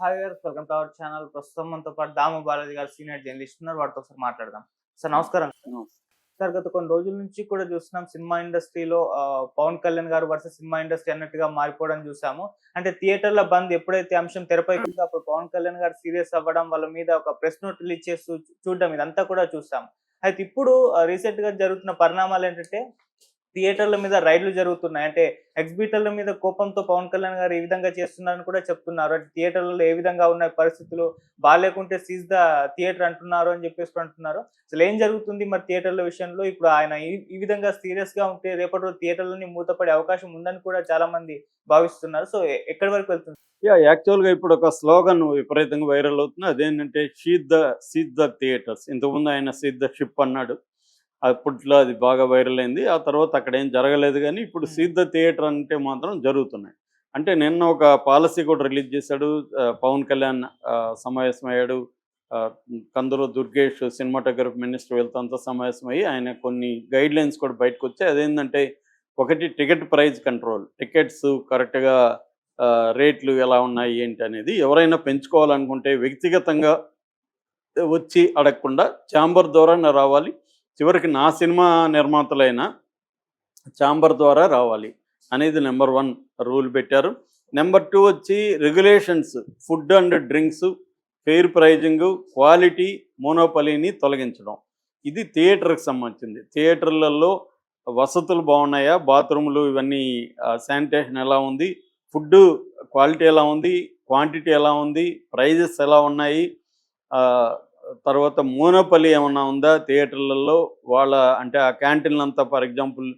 Hi గారు welcome to our channel. ప్రస్తుతం మనతో పాటు దాము బాలాజీ గారు సీనియర్ జర్నలిస్ట్ ఉన్నారు. వాటితో ఒకసారి మాట్లాడదాం. సార్ నమస్కారం. సార్ గత కొన్ని రోజుల నుంచి కూడా చూస్తున్నాం సినిమా ఇండస్ట్రీలో పవన్ కళ్యాణ్ గారు వర్సెస్ సినిమా ఇండస్ట్రీ అన్నట్టుగా మారిపోవడం చూసాము. అంటే థియేటర్ల బంద్ ఎప్పుడైతే అంశం తెరపై అప్పుడు పవన్ కళ్యాణ్ గారు సీరియస్ అవ్వడం వాళ్ళ మీద ఒక ప్రెస్ నోట్ రిలీజ్ చేస్తూ చూడడం ఇదంతా కూడా చూస్తాం అయితే ఇప్పుడు రీసెంట్గా జరుగుతున్న పరిణామాలు ఏంటంటే థియేటర్ల మీద రైడ్లు జరుగుతున్నాయి. అంటే ఎగ్జిబిటర్ల మీద కోపంతో పవన్ కళ్యాణ్ గారు ఈ విధంగా చేస్తున్నారని కూడా చెప్తున్నారు. అంటే థియేటర్లలో ఏ విధంగా ఉన్నాయి పరిస్థితులు? బాగాలేకుంటే సీజ్ ద థియేటర్ అంటున్నారు అని చెప్పేసి అంటున్నారు. అసలు ఏం జరుగుతుంది మరి థియేటర్ల విషయంలో? ఇప్పుడు ఆయన ఈ- ఈ విధంగా సీరియస్గా ఉంటే రేపటి రోజు థియేటర్లని మూతపడే అవకాశం ఉందని కూడా చాలా మంది భావిస్తున్నారు. సో ఎక్కడి వరకు వెళ్తుంది? యా యాక్చువల్గా ఇప్పుడు ఒక స్లోగన్ విపరీతంగా వైరల్ అవుతుంది. అదేంటంటే seed the seed the theatres ఇంతకుముందు ఆయన సీద్ ద షిప్ అన్నాడు. అప్పట్లో అది బాగా వైరల్ అయింది. ఆ తర్వాత అక్కడ ఏం జరగలేదు కానీ ఇప్పుడు. సీద్ ద థియేటర్ అంటే మాత్రం జరుగుతున్నాయి. అంటే నిన్న ఒక పాలసీ కూడా రిలీజ్ చేశాడు. పవన్ కళ్యాణ్ సమావేశమయ్యాడు కందులు దుర్గేష్ సినిమాటోగ్రఫీ మినిస్టర్ వీళ్ళతో సమావేశమయ్యి ఆయన కొన్ని గైడ్ లైన్స్ కూడా బయటకు వచ్చాయి. అదేంటంటే ఒకటి టికెట్ ప్రైస్ కంట్రోల్. టికెట్స్ కరెక్ట్గా రేట్లు ఎలా ఉన్నాయి ఏంటి అనేది ఎవరైనా పెంచుకోవాలనుకుంటే వ్యక్తిగతంగా వచ్చి అడగకుండా ఛాంబర్ ద్వారానే రావాలి. చివరికి నా సినిమా నిర్మాతలైన ఛాంబర్ ద్వారా రావాలి అనేది నెంబర్ వన్ రూల్ పెట్టారు. నెంబర్ టూ వచ్చి regulations food and drinks fair pricing quality మోనోపలీని తొలగించడం. ఇది థియేటర్కి సంబంధించింది. థియేటర్లలో వసతులు బాగున్నాయా? బాత్రూములు ఇవన్నీ శానిటేషన్ ఎలా ఉంది? ఫుడ్ క్వాలిటీ ఎలా ఉంది? క్వాంటిటీ ఎలా ఉంది? ప్రైజెస్ ఎలా ఉన్నాయి? తర్వాత మోనోపలి ఏమన్నా ఉందా? థియేటర్లలో వాళ్ళ అంటే ఆ క్యాంటీన్లు అంతా ఫర్ ఎగ్జాంపుల్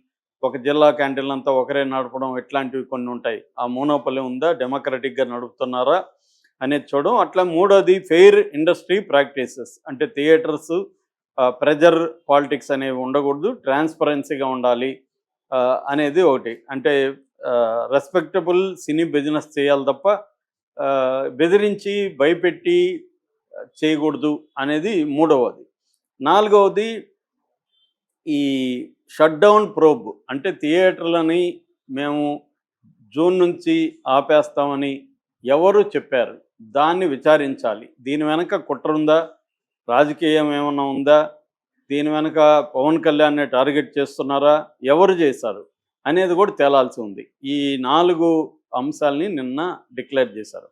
ఒక జిల్లా క్యాంటీన్లు అంతా ఒకరే నడపడం ఇట్లాంటివి కొన్ని ఉంటాయి. ఆ మోనోపల్లి ఉందా? డెమోక్రటిక్గా నడుపుతున్నారా అనేది చూడడం. అట్లా మూడోది ఫెయిర్ ఇండస్ట్రీ ప్రాక్టీసెస్. అంటే థియేటర్స్ ప్రెజర్ పాలిటిక్స్ అనేవి ఉండకూడదు. ట్రాన్స్పరెన్సీగా ఉండాలి అనేది ఒకటి. అంటే రెస్పెక్టబుల్ సినీ బిజినెస్ చేయాలి తప్ప బెదిరించి భయపెట్టి చేయకూడదు అనేది మూడవది. నాలుగవది ఈ షట్డౌన్ ప్రోబ్ అంటే థియేటర్లని మేము జూన్ నుంచి ఆపేస్తామని ఎవరు చెప్పారు? దాన్ని విచారించాలి. దీని వెనక కుట్ర ఉందా? రాజకీయం ఏమైనా ఉందా? దీని వెనక పవన్ కళ్యాణ్ని టార్గెట్ చేస్తున్నారా? ఎవరు చేశారు? అనేది కూడా తేలాల్సి ఉంది. ఈ నాలుగు అంశాలని నిన్న డిక్లేర్ చేశారు.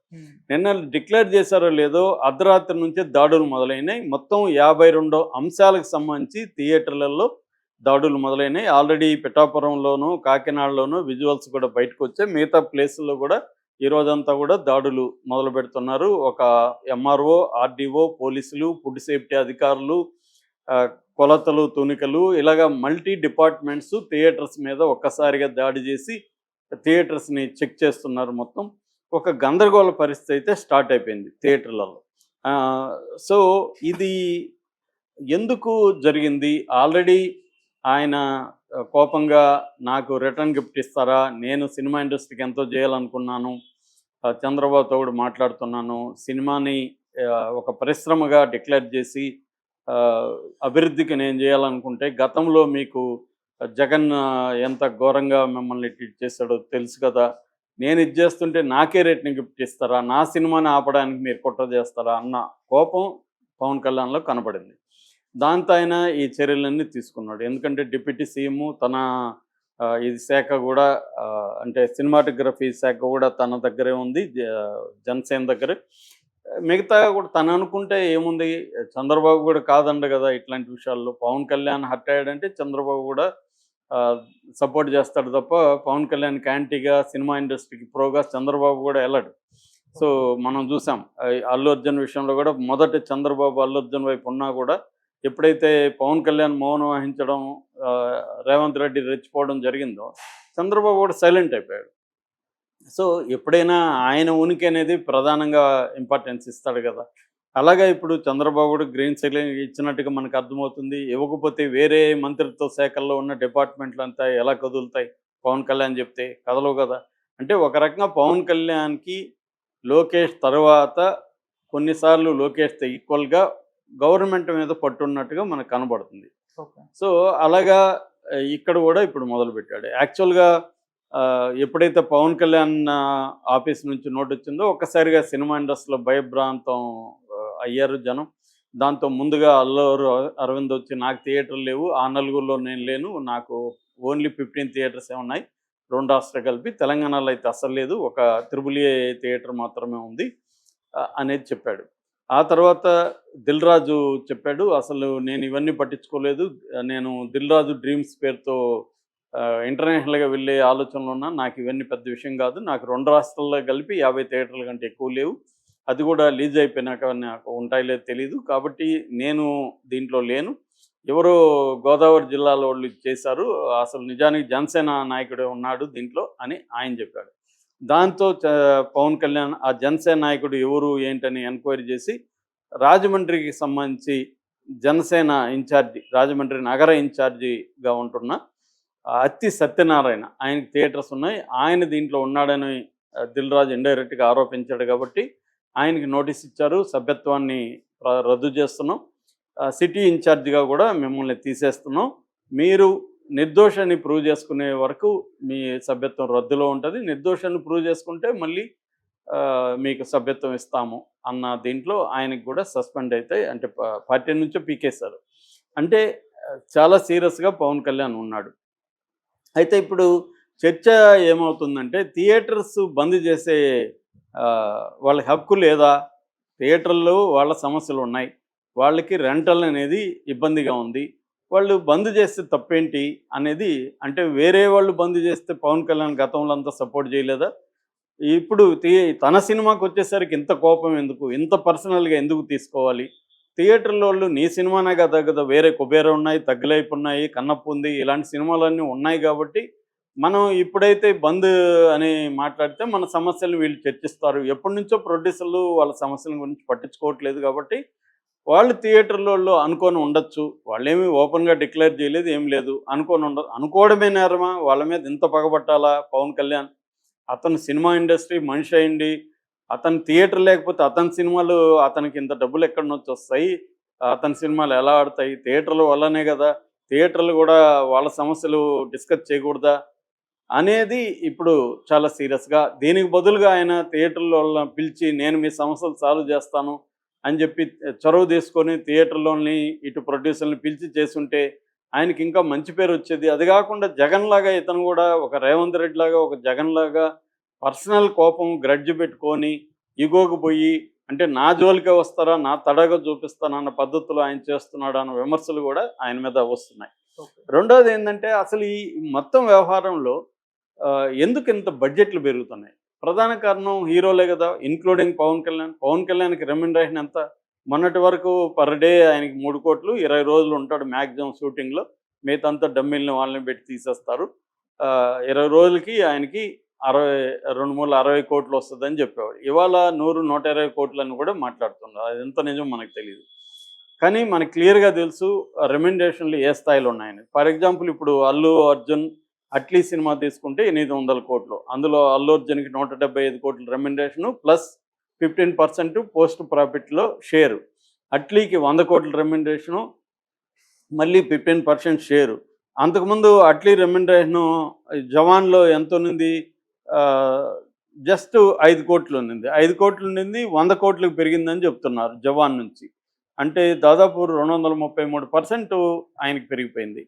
నిన్న డిక్లేర్ చేశారో లేదో అర్ధరాత్రి నుంచే దాడులు మొదలైనాయి. మొత్తం యాభై రెండు అంశాలకు సంబంధించి థియేటర్లలో దాడులు మొదలైనాయి. ఆల్రెడీ పిఠాపురంలోను కాకినాడలోను విజువల్స్ కూడా బయటకు వచ్చాయి. మిగతా ప్లేసుల్లో కూడా ఈ రోజంతా కూడా దాడులు మొదలు పెడుతున్నారు. ఒక ఎంఆర్ఓ ఆర్డీఓ పోలీసులు ఫుడ్ సేఫ్టీ అధికారులు కొలతలు తునికలు ఇలాగ మల్టీ డిపార్ట్మెంట్స్ థియేటర్స్ మీద ఒక్కసారిగా దాడి చేసి థియేటర్స్ని చెక్ చేస్తున్నారు మొత్తం. ఒక గందరగోళ పరిస్థితి అయితే స్టార్ట్ అయిపోయింది థియేటర్లలో. సో ఇది ఎందుకు జరిగింది? ఆల్రెడీ ఆయన కోపంగా నాకు రిటర్న్ గిఫ్ట్ ఇస్తారా? నేను సినిమా ఇండస్ట్రీకి ఎంతో చేయాలనుకున్నాను. చంద్రబాబు చంద్రబాబుతో కూడా మాట్లాడుతున్నాను. సినిమాని ఒక పరిశ్రమగా డిక్లేర్ చేసి అభివృద్ధికి నేను చేయాలనుకుంటే గతంలో మీకు జగన్ ఎంత ఘోరంగా మిమ్మల్ని ట్రీట్ చేశాడో తెలుసు కదా. నేను ఇది చేస్తుంటే నాకే రేట్ని గిఫ్ట్ ఇస్తారా? నా సినిమాని ఆపడానికి మీరు కుట్ర చేస్తారా? అన్న కోపం పవన్ కళ్యాణ్లో కనపడింది. దాంతో ఆయన ఈ చర్యలన్నీ తీసుకున్నాడు. ఎందుకంటే డిప్యూటీ సీఎం తన ఇది శాఖ కూడా అంటే సినిమాటోగ్రఫీ శాఖ కూడా తన దగ్గరే ఉంది జనసేన దగ్గర. మిగతా కూడా తను అనుకుంటే ఏముంది? చంద్రబాబు కూడా కాదండ కదా ఇట్లాంటి విషయాల్లో. పవన్ కళ్యాణ్ హర్ట్ అయ్యాడంటే చంద్రబాబు కూడా సపోర్ట్ చేస్తాడు తప్ప పవన్ కళ్యాణ్ యాంటీగా సినిమా ఇండస్ట్రీకి ప్రోగా చంద్రబాబు కూడా వెళ్ళాడు. సో మనం చూసాం. అల్లు అర్జున్ విషయంలో కూడా మొదట చంద్రబాబు అల్లు అర్జున్ వైపు ఉన్నా కూడా ఎప్పుడైతే పవన్ కళ్యాణ్ మౌనం వహించడం రేవంత్ రెడ్డి రెచ్చిపోవడం జరిగిందో చంద్రబాబు కూడా సైలెంట్ అయిపోయాడు. సో ఎప్పుడైనా ఆయన ఉనికి అనేది ప్రధానంగా ఇంపార్టెన్స్ ఇస్తాడు కదా. అలాగే ఇప్పుడు చంద్రబాబు కూడా గ్రీన్ సిగ్నల్ ఇచ్చినట్టుగా మనకు అర్థమవుతుంది. ఇవ్వకపోతే వేరే మంత్రిత్వ శాఖల్లో ఉన్న డిపార్ట్మెంట్లు అంతా ఎలా కదులుతాయి? పవన్ కళ్యాణ్ చెప్తే కదలవు కదా. అంటే ఒక రకంగా పవన్ కళ్యాణ్కి లోకేష్ తర్వాత కొన్నిసార్లు లోకేష్తో ఈక్వల్గా గవర్నమెంట్ మీద పట్టున్నట్టుగా మనకు కనబడుతుంది. సో అలాగా ఇక్కడ కూడా ఇప్పుడు మొదలుపెట్టాడు యాక్చువల్గా ఎప్పుడైతే పవన్ కళ్యాణ్ ఆఫీస్ నుంచి నోట్ వచ్చిందో ఒక్కసారిగా సినిమా ఇండస్ట్రీలో భయభ్రాంతం అయ్యారు జనం. దాంతో ముందుగా అల్లూరు అరవింద్ వచ్చి నాకు థియేటర్లు లేవు ఆ నలుగురిలో నేను లేను నాకు ఓన్లీ ఫిఫ్టీన్ థియేటర్స్ ఉన్నాయి రెండు రాష్ట్ర కలిపి తెలంగాణలో అయితే అసలు లేదు ఒక త్రిబుల్ ఏ థియేటర్ మాత్రమే ఉంది అనేది చెప్పాడు. ఆ తర్వాత దిల్ రాజు చెప్పాడు అసలు నేను ఇవన్నీ పట్టించుకోలేదు నేను దిల్ రాజు డ్రీమ్స్ పేరుతో ఇంటర్నేషనల్గా వెళ్ళే ఆలోచనలో ఉన్నా నాకు ఇవన్నీ పెద్ద విషయం కాదు నాకు రెండు రాష్ట్రాల్లో కలిపి యాభై థియేటర్ల కంటే ఎక్కువ లేవు అది కూడా లీజ్ అయిపోయినాక నాకు ఉంటాయి లేదు తెలీదు. కాబట్టి నేను దీంట్లో లేను. ఎవరో గోదావరి జిల్లాలో వాళ్ళు చేశారు. అసలు నిజానికి జనసేన నాయకుడే ఉన్నాడు దీంట్లో అని ఆయన చెప్పాడు. దాంతో చ- పవన్ కళ్యాణ్ ఆ జనసేన నాయకుడు ఎవరు ఏంటని ఎంక్వైరీ చేసి రాజమండ్రికి సంబంధించి జనసేన ఇన్ఛార్జి రాజమండ్రి నగర ఇన్ఛార్జిగా ఉంటున్న అత్తి సత్యనారాయణ ఆయనకి థియేటర్స్ ఉన్నాయి. ఆయన దీంట్లో ఉన్నాడని దిల్ రాజు ఇండైరెక్ట్గా ఆరోపించాడు కాబట్టి ఆయనకి నోటీస్ ఇచ్చారు. సభ్యత్వాన్ని రద్దు చేస్తున్నాం. సిటీ ఇన్ఛార్జిగా కూడా మిమ్మల్ని తీసేస్తున్నాం. మీరు నిర్దోషాన్ని ప్రూవ్ చేసుకునే వరకు మీ సభ్యత్వం రద్దులో ఉంటుంది. నిర్దోషాన్ని ప్రూవ్ చేసుకుంటే మళ్ళీ మీకు సభ్యత్వం ఇస్తాము అన్న దీంట్లో ఆయనకి కూడా సస్పెండ్ అయితే అంటే పార్టీ నుంచో పీకేశారు. అంటే చాలా సీరియస్గా పవన్ కళ్యాణ్ ఉన్నాడు. అయితే ఇప్పుడు చర్చ ఏమవుతుందంటే థియేటర్స్ బంద్ చేసే వాళ్ళకి హక్కు లేదా థియేటర్లో వాళ్ళ సమస్యలు ఉన్నాయి. వాళ్ళకి రెంటల్ అనేది ఇబ్బందిగా ఉంది. వాళ్ళు బంద్ చేస్తే తప్పేంటి అనేది అంటే వేరే వాళ్ళు బంద్ చేస్తే పవన్ కళ్యాణ్ గతంలో అంతా సపోర్ట్ చేయలేదా? ఇప్పుడు తన సినిమాకి వచ్చేసరికి ఇంత కోపం ఎందుకు? ఇంత పర్సనల్గా ఎందుకు తీసుకోవాలి? థియేటర్లో వాళ్ళు నీ సినిమానే కదా కదా వేరే కుబేర ఉన్నాయి తగ్గులైపు ఉన్నాయి కన్నప్పు ఉంది ఇలాంటి సినిమాలన్నీ ఉన్నాయి కాబట్టి మనం ఇప్పుడైతే బంద్ అని మాట్లాడితే మన సమస్యలు వీళ్ళు చర్చిస్తారు. ఎప్పటి నుంచో ప్రొడ్యూసర్లు వాళ్ళ సమస్యల గురించి పట్టించుకోవట్లేదు కాబట్టి వాళ్ళు థియేటర్లలో అనుకొని ఉండొచ్చు. వాళ్ళేమి ఓపెన్గా డిక్లేర్ చేయలేదు ఏం లేదు. అనుకొని ఉండ అనుకోవడమే నేరమా? వాళ్ళ మీద ఇంత పగబట్టాలా? పవన్ కళ్యాణ్? అతను సినిమా ఇండస్ట్రీ మనిషి అయింది. అతను థియేటర్ లేకపోతే అతని సినిమాలు అతనికి ఇంత డబ్బులు ఎక్కడి నుంచి వస్తాయి? అతని సినిమాలు ఎలా ఆడతాయి? థియేటర్ల వల్లనే కదా? థియేటర్లు కూడా వాళ్ళ సమస్యలు డిస్కస్ చేయకూడదా? అనేది ఇప్పుడు చాలా సీరియస్గా దీనికి బదులుగా ఆయన థియేటర్లో పిలిచి నేను మీ సమస్యలు సాల్వ్ చేస్తాను అని చెప్పి చొరవ తీసుకొని థియేటర్లోని ఇటు ప్రొడ్యూసర్ని పిలిచి చేసుంటే ఆయనకి ఇంకా మంచి పేరు వచ్చేది. అది కాకుండా జగన్ లాగా ఇతను కూడా ఒక రేవంత్ రెడ్డి లాగా ఒక జగన్ లాగా పర్సనల్ కోపం గ్రడ్జ్ పెట్టుకొని ఇగోకు పోయి అంటే నా జోలికే వస్తారా నా తడగా చూపిస్తానన్న పద్ధతిలో ఆయన చేస్తున్నాడు అన్న విమర్శలు కూడా ఆయన మీద వస్తున్నాయి. రెండోది ఏంటంటే అసలు ఈ మొత్తం వ్యవహారంలో ఎందుకు ఇంత బడ్జెట్లు పెరుగుతున్నాయి? ప్రధాన కారణం హీరోలే కదా ఇన్క్లూడింగ్ పవన్ కళ్యాణ్. పవన్ కళ్యాణ్కి రెమ్యునరేషన్ ఎంత? మొన్నటి వరకు పర్ డే ఆయనకి మూడు కోట్లు ఇరవై రోజులు ఉంటాడు మ్యాక్సిమం షూటింగ్లో మిగతాంతా డమ్మిల్ని వాళ్ళని పెట్టి తీసేస్తారు. ఆ, ఇరవై రోజులకి ఆయనకి అరవై రెండు మూడు అరవై కోట్లు వస్తుందని చెప్పేవాడు ఇవాళ నూరు నూట ఇరవై కోట్లు కూడా మాట్లాడుతున్నారు. అది ఎంత నిజం మనకు తెలియదు కానీ మనకు క్లియర్గా తెలుసు రెమ్యునరేషన్లు ఏ స్థాయిలో ఉన్నాయని. ఫర్ ఎగ్జాంపుల్ ఇప్పుడు అల్లు అర్జున్ అట్లీ సినిమా తీసుకుంటే ఎనిమిది వందల కోట్లు. అందులో అల్లు అర్జున్కి నూట డెబ్బై ఐదు కోట్ల remuneration plus fifteen percent post ప్రాఫిట్లో share అట్లీకి వంద కోట్ల రెమ్యునరేషను మళ్ళీ ఫిఫ్టీన్ పర్సెంట్ షేరు అంతకుముందు అట్లీ రెమ్యునరేషను జవాన్లో ఎంత ఉన్నింది? జస్ట్ ఐదు కోట్లు ఉన్నింది. ఐదు కోట్లు ఉన్నింది వంద కోట్లకు పెరిగిందని చెప్తున్నారు జవాన్ నుంచి. అంటే దాదాపు రెండు వందల ముప్పై మూడు పర్సెంట్ ఆయనకి పెరిగిపోయింది.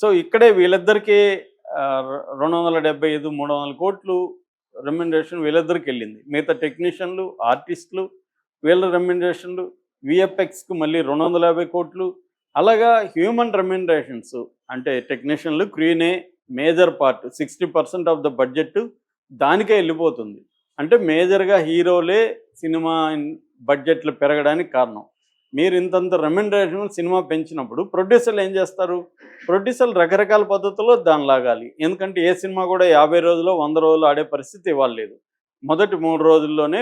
సో ఇక్కడే వీళ్ళిద్దరికీ రెండు వందల డెబ్బై ఐదు మూడు వందల కోట్లు రెమ్యునరేషన్ వీళ్ళిద్దరికి వెళ్ళింది. మిగతా టెక్నీషియన్లు ఆర్టిస్టులు వీళ్ళ రెమ్యునరేషన్లు విఎఫ్ఎక్స్కి మళ్ళీ రెండు వందల యాభై కోట్లు. అలాగా హ్యూమన్ రెమ్యునరేషన్స్ అంటే టెక్నీషియన్లు క్రీనే major part sixty percent of the budget దానికే వెళ్ళిపోతుంది. అంటే మేజర్గా హీరోలే సినిమా బడ్జెట్లు పెరగడానికి కారణం. మీరు ఇంతంత రెమ్యునరేషన్ సినిమా పెంచినప్పుడు ప్రొడ్యూసర్లు ఏం చేస్తారు? ప్రొడ్యూసర్లు రకరకాల పద్ధతుల్లో దాన్ని లాగాలి. ఎందుకంటే ఏ సినిమా కూడా యాభై రోజులు వంద రోజులు ఆడే పరిస్థితి ఇవ్వలేదు లేదు. మొదటి మూడు రోజుల్లోనే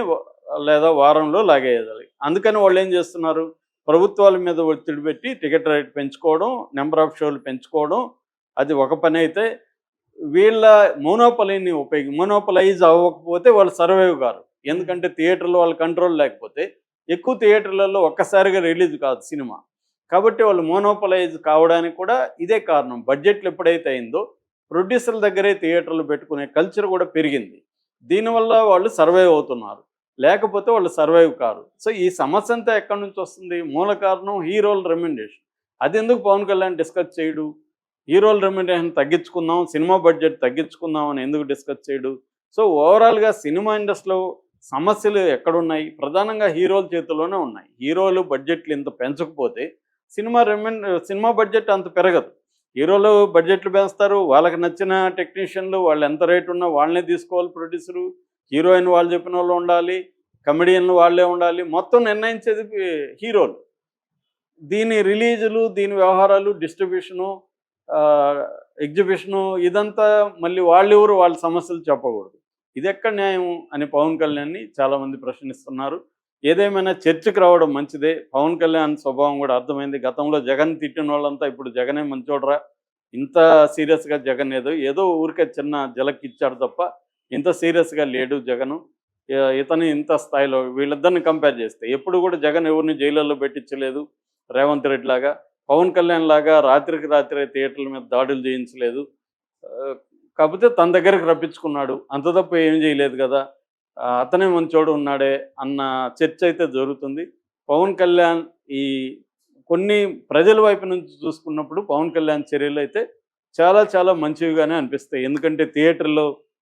లేదా వారంలో లాగేయాలి. అందుకని వాళ్ళు ఏం చేస్తున్నారు? ప్రభుత్వాల మీద ఒత్తిడి పెట్టి టికెట్ రేట్ పెంచుకోవడం నెంబర్ ఆఫ్ షోలు పెంచుకోవడం అది ఒక పని అయితే వీళ్ళ మోనోపలిని ఉపయోగి మోనోపలైజ్ అవ్వకపోతే వాళ్ళు సర్వైవ్ కారు ఎందుకంటే థియేటర్లో వాళ్ళ కంట్రోల్ లేకపోతే ఎక్కువ థియేటర్లలో ఒక్కసారిగా రిలీజ్ కాదు సినిమా. కాబట్టి వాళ్ళు మోనోపలైజ్ కావడానికి కూడా ఇదే కారణం. బడ్జెట్లు ఎప్పుడైతే అయిందో ప్రొడ్యూసర్ల దగ్గరే థియేటర్లు పెట్టుకునే కల్చర్ కూడా పెరిగింది. దీనివల్ల వాళ్ళు సర్వైవ్ అవుతున్నారు. లేకపోతే వాళ్ళు సర్వైవ్ కారు. సో ఈ సమస్య అంతా ఎక్కడి నుంచి వస్తుంది? మూల కారణం హీరోల రెమెండేషన్ అది ఎందుకు పవన్ కళ్యాణ్ డిస్కస్ చేయడు? హీరోల రెమెండేషన్ తగ్గించుకుందాం సినిమా బడ్జెట్ తగ్గించుకుందాం అని ఎందుకు డిస్కస్ చేయడు? సో ఓవరాల్గా సినిమా ఇండస్ట్రీలో సమస్యలు ఎక్కడున్నాయి? ప్రధానంగా హీరోల చేతిలోనే ఉన్నాయి. హీరోలు బడ్జెట్లు ఇంత పెంచకపోతే సినిమా రెమెన్ సినిమా బడ్జెట్ అంత పెరగదు. హీరోలు బడ్జెట్లు పెంచుతారు. వాళ్ళకి నచ్చిన టెక్నీషియన్లు వాళ్ళు ఎంత రేట్ ఉన్నా వాళ్ళనే తీసుకోవాలి ప్రొడ్యూసరు. హీరోయిన్ వాళ్ళు చెప్పిన వాళ్ళు ఉండాలి. కమెడియన్లు వాళ్ళే ఉండాలి. మొత్తం నిర్ణయించేది హీరోలు. దీని రిలీజులు దీని వ్యవహారాలు డిస్ట్రిబ్యూషను ఎగ్జిబిషను ఇదంతా మళ్ళీ వాళ్ళెవరు వాళ్ళ సమస్యలు చెప్పకూడదు. ఇది ఎక్కడ న్యాయం అని పవన్ కళ్యాణ్ని చాలామంది ప్రశ్నిస్తున్నారు. ఏదేమైనా చర్చకు రావడం మంచిదే. పవన్ కళ్యాణ్ స్వభావం కూడా అర్థమైంది. గతంలో జగన్ తిట్టిన వాళ్ళంతా ఇప్పుడు జగనే మంచోడరా. ఇంత సీరియస్గా జగన్ ఏదో ఏదో ఊరికే చిన్న జలక్ ఇచ్చాడు తప్ప ఇంత సీరియస్గా లేడు జగను. ఇతని ఇతను ఇంత స్థాయిలో వీళ్ళిద్దరిని కంపేర్ చేస్తే ఎప్పుడు కూడా జగన్ ఎవరిని జైళ్ళల్లో పెట్టించలేదు. రేవంత్ రెడ్డి లాగా పవన్ కళ్యాణ్ లాగా రాత్రికి రాత్రి థియేటర్ల మీద దాడులు చేయించలేదు. కాకపోతే తన దగ్గరకు రప్పించుకున్నాడు. అంత తప్ప ఏం చేయలేదు కదా. అతనే అతనే మంచోడు ఉన్నాడే అన్న చర్చ అయితే జరుగుతుంది. పవన్ కళ్యాణ్ ఈ కొన్ని ప్రజల వైపు నుంచి చూసుకున్నప్పుడు పవన్ కళ్యాణ్ చర్యలు అయితే చాలా చాలా మంచివిగానే అనిపిస్తాయి. ఎందుకంటే థియేటర్లో